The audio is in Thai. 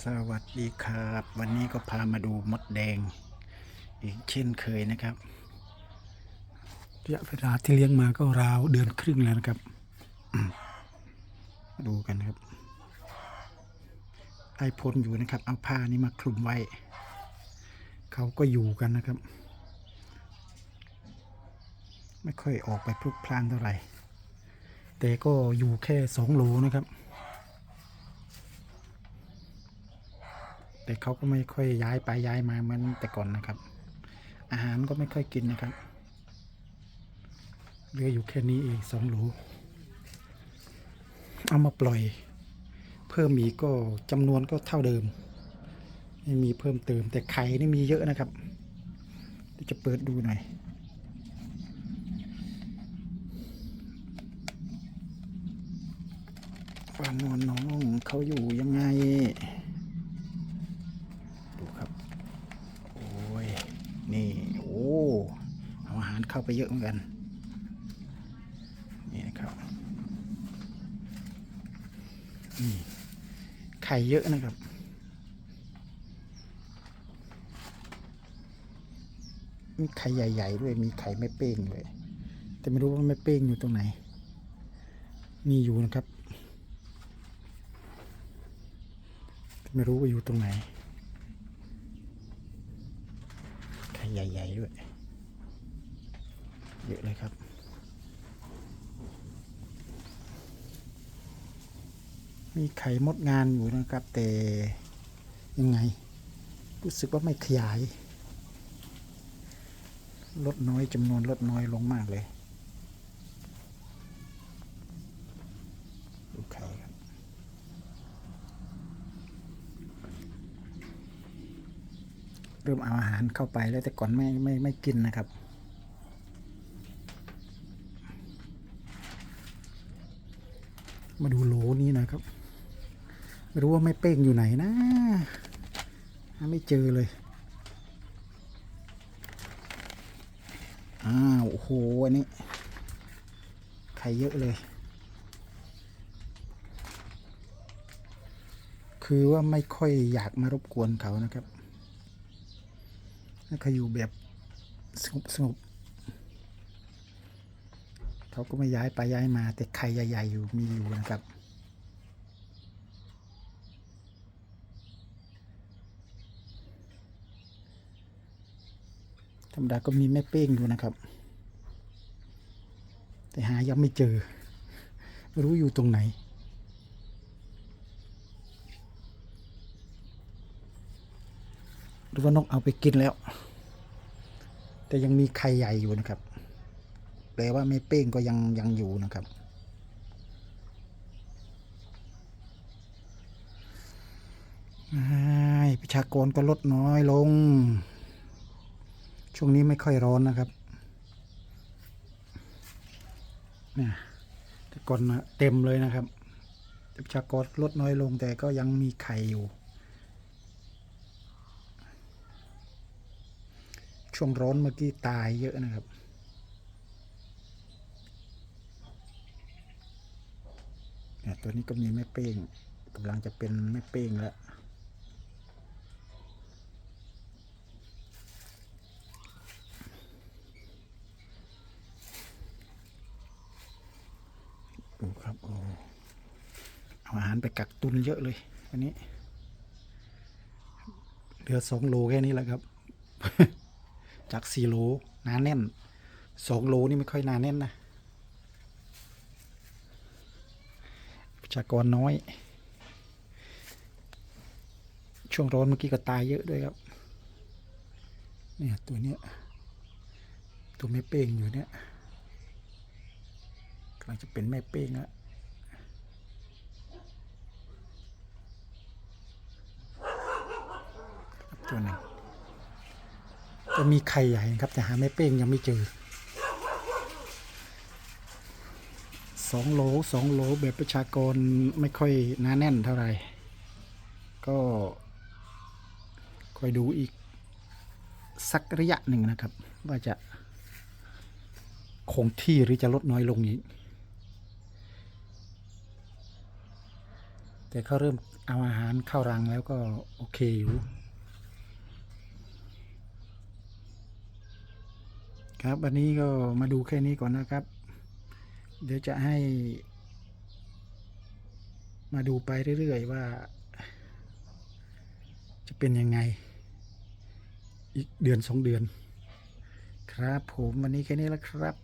สวัสดีครับ วันนี้ก็พามาดูมดแดง อีกเช่นเคยนะครับระยะเวลาที่เลี้ยงมาก็ราวเดือนครึ่งแล้วนะครับ ดูกันครับไอพ่นอยู่นะครับ เอาผ้านี้มาคลุมไว้ เขาก็อยู่กันนะครับ ไม่ค่อยออกไปพลุกพล่านเท่าไหร่ แต่ก็อยู่แค่สองโลนะครับ แต่เขาก็ไม่ค่อยย้ายไปย้ายมาเหมือนแต่ก่อนนะครับ อาหารก็ไม่ค่อยกินนะครับเหลืออยู่แค่นี้เองสองหลเอามาปล่อย เพิ่มอีกก็จำนวนก็เท่าเดิม ไม่มีเพิ่มเติมแต่ไข่นี่มีเยอะนะครับจะเปิดดูหน่อยความนวลน้องเขาอยู่ยังไง ดูครับ โอ้ย นี่ โอ้ เข้าไปเยอะเหมือนกัน นี่นะครับนี่ไข่เยอะนะครับ มีไข่ใหญ่ ๆ ด้วย มีไข่ไม่เป้งด้วย แต่ไม่รู้ว่าไม่เป้งอยู่ตรงไหนมีอยู่นะครับ ไม่รู้ว่าอยู่ตรงไหน ไข่ใหญ่ ๆ ด้วย เยอะเลยครับมีไข่มดงานอยู่นะครับ แต่ยังไง รู้สึกว่าไม่ขยาย ลดน้อยจำนวนลดน้อยลงมากเลย ดูไข่ครับเริ่มเอาอาหารเข้าไปแล้วแต่ก่อนไม่ไม่ไม่กินนะครับ มาดูโหลนี้นะครับ ไม่รู้ว่าไม่เป้งอยู่ไหนนะหาไม่เจอเลย อ้าวโอ้โห อันนี้ ไข่เยอะเลย คือว่าไม่ค่อยอยากมารบกวนเขานะครับให้เขาอยู่แบบสงบสงบ เขาก็ไม่ย้ายไปย้ายมา แต่ไข่ใหญ่ๆอยู่มีอยู่นะครับธรรมดาก็มีแม่เป้งอยู่นะครับ แต่หายังไม่เจอ ไม่รู้อยู่ตรงไหน หรือว่านกเอาไปกินแล้ว แต่ยังมีไข่ใหญ่อยู่นะครับ ลว่าไม่เป้งก็ยังยังอยู่นะครับอ้ายประชากรก็ลดน้อยลง ช่วงนี้ไม่ค่อยร้อนนะครับเนี่ยแต่ก่อนเต็มเลยนะครับประชากรลดน้อยลงแต่ก็ยังมีไข่อยู่ ช่วงร้อนเมื่อกี้ตายเยอะนะครับ เนี่ย ตัวนี้ก็มีแม่เป้งกำลังจะเป็นแม่เป้งแล้วดูครับโอ้เอาอาหารไปกักตุนเยอะเลย อันนี้เหลือสองโลแค่นี้แหละครับ จากสี่โลหนาแน่นสองโลนี่ไม่ค่อยหนาแน่นนะ ประ ชากรน้อย ช่วงร้อนเมื่อกี้ก็ตายเยอะด้วยครับ เนี่ยตัวเนี้ยตัวแม่เป้งอยู่เนี่ยกำลังจะเป็นแม่เป้งแล้วตัวหนึ่งจะมีไข่ใหญ่ครับแต่หาแม่เป้งยังไม่เจอ สองโหลสองโหลแบบประชากรไม่ค่อยหนาแน่นเท่าไหร่ ก็คอยดูอีกสักระยะหนึ่งนะครับ ว่าจะคงที่หรือจะลดน้อยลงอีกแต่เขาเริ่มเอาอาหารเข้ารังแล้วก็โอเคอยู่ครับ วันนี้ก็มาดูแค่นี้ก่อนนะครับ เดี๋ยวจะให้ มาดูไปเรื่อย ๆ ว่า จะเป็นยังไง อีกเดือนสองเดือน ครับผมวันนี้แค่นี้แล้วครับ